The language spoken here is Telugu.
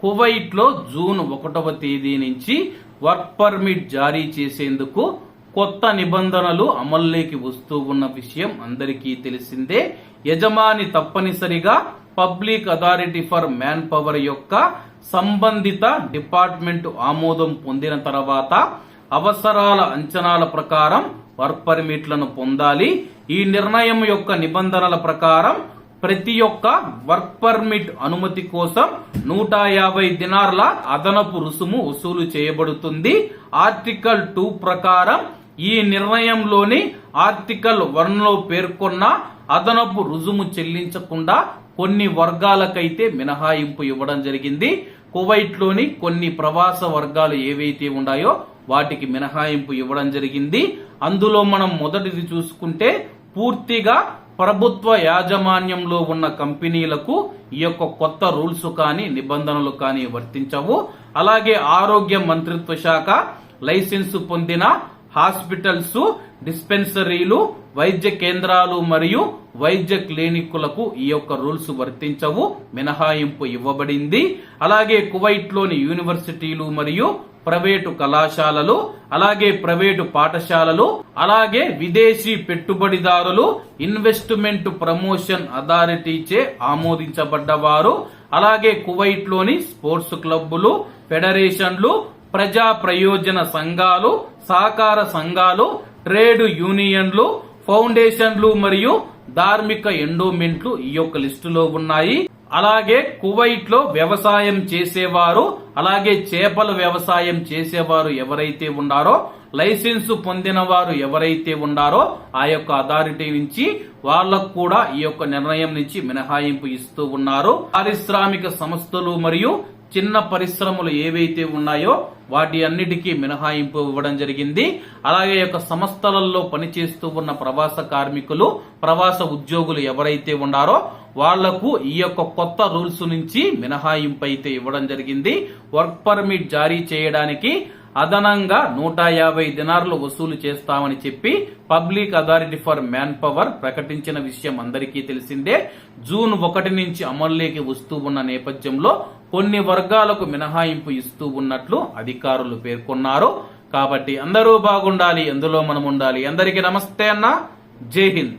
కువైట్లో జూన్ ఒకటవ తేదీ నుంచి వర్క్ పర్మిట్ జారీ చేసేందుకు కొత్త నిబంధనలు అమల్లోకి వస్తూ ఉన్న విషయం అందరికీ తెలిసిందే. యజమాని తప్పనిసరిగా public authority for manpower యొక్క సంబంధిత డిపార్ట్మెంట్ ఆమోదం పొందిన తర్వాత అవసరాల అంచనాల ప్రకారం వర్క్ పర్మిట్లను పొందాలి. ఈ నిర్ణయం యొక్క నిబంధనల ప్రకారం ప్రతి ఒక్క వర్క్ పర్మిట్ అనుమతి కోసం నూట యాభై దినార్ల అదనపు రుసుము వసూలు చేయబడుతుంది. ఆర్టికల్ టూ ప్రకారం ఈ నిర్ణయంలోని ఆర్టికల్ వన్లో పేర్కొన్న అదనపు రుజుము చెల్లించకుండా కొన్ని వర్గాలకైతే మినహాయింపు ఇవ్వడం జరిగింది. కువైట్లోని కొన్ని ప్రవాస వర్గాలు ఏవైతే ఉన్నాయో వాటికి మినహాయింపు ఇవ్వడం జరిగింది. అందులో మనం మొదటిది చూసుకుంటే పూర్తిగా ప్రభుత్వ యాజమాన్యంలో ఉన్న కంపెనీలకు ఈ యొక్క కొత్త రూల్స్ కానీ నిబంధనలు కానీ వర్తించవు. అలాగే ఆరోగ్య మంత్రిత్వ శాఖ లైసెన్స్ పొందిన హాస్పిటల్స్ డిస్పెన్సరీలు వైద్య కేంద్రాలు మరియు వైద్య క్లినిక్కులకు ఈ యొక్క రూల్స్ వర్తించవు. మినహాయింపు ఇవ్వబడింది. అలాగే కువైట్లోని యూనివర్సిటీలు మరియు ప్రైవేటు కళాశాలలు అలాగే ప్రైవేటు పాఠశాలలు అలాగే విదేశీ పెట్టుబడిదారులు ఇన్వెస్ట్మెంట్ ప్రమోషన్ అథారిటీచే ఆమోదించబడ్డవారు అలాగే కువైట్లోని స్పోర్ట్స్ క్లబ్బులు ఫెడరేషన్లు ప్రజా ప్రయోజన సంఘాలు సహకార సంఘాలు ట్రేడ్ యూనియన్లు ఫౌండేషన్లు మరియు ధార్మిక ఎండోమెంట్లు ఈ యొక్క లిస్టులో ఉన్నాయి. అలాగే కువైట్లో వ్యవసాయం చేసేవారు అలాగే చేపల వ్యవసాయం చేసేవారు ఎవరైతే ఉన్నారో లైసెన్సు పొందిన వారు ఎవరైతే ఉన్నారో ఆ యొక్క అథారిటీ నుంచి వాళ్ళకు కూడా ఈ యొక్క నిర్ణయం నుంచి మినహాయింపు ఇస్తూ ఉన్నారు. పారిశ్రామిక సంస్థలు మరియు చిన్న పరిశ్రమలు ఏవైతే ఉన్నాయో వాటి అన్నిటికీ మినహాయింపు ఇవ్వడం జరిగింది. అలాగే యొక్క సంస్థలలో పనిచేస్తూ ఉన్న ప్రవాస కార్మికులు ప్రవాస ఉద్యోగులు ఎవరైతే ఉన్నారో వాళ్ళకు ఈ యొక్క కొత్త రూల్స్ నుంచి మినహాయింపు అయితే ఇవ్వడం జరిగింది. వర్క్ పర్మిట్ జారీ చేయడానికి అదనంగా నూట యాభై దినార్లు వసూలు చేస్తామని చెప్పి public authority for manpower ప్రకటించిన విషయం అందరికీ తెలిసిందే. జూన్ ఒకటి నుంచి అమల్లోకి వస్తూ ఉన్న నేపథ్యంలో కొన్ని వర్గాలకు మినహాయింపు ఇస్తూ ఉన్నట్లు అధికారులు పేర్కొన్నారు. కాబట్టి అందరూ బాగుండాలి ఎందులో మనం ఉండాలి అందరికీ నమస్తే అన్న. జై హింద్.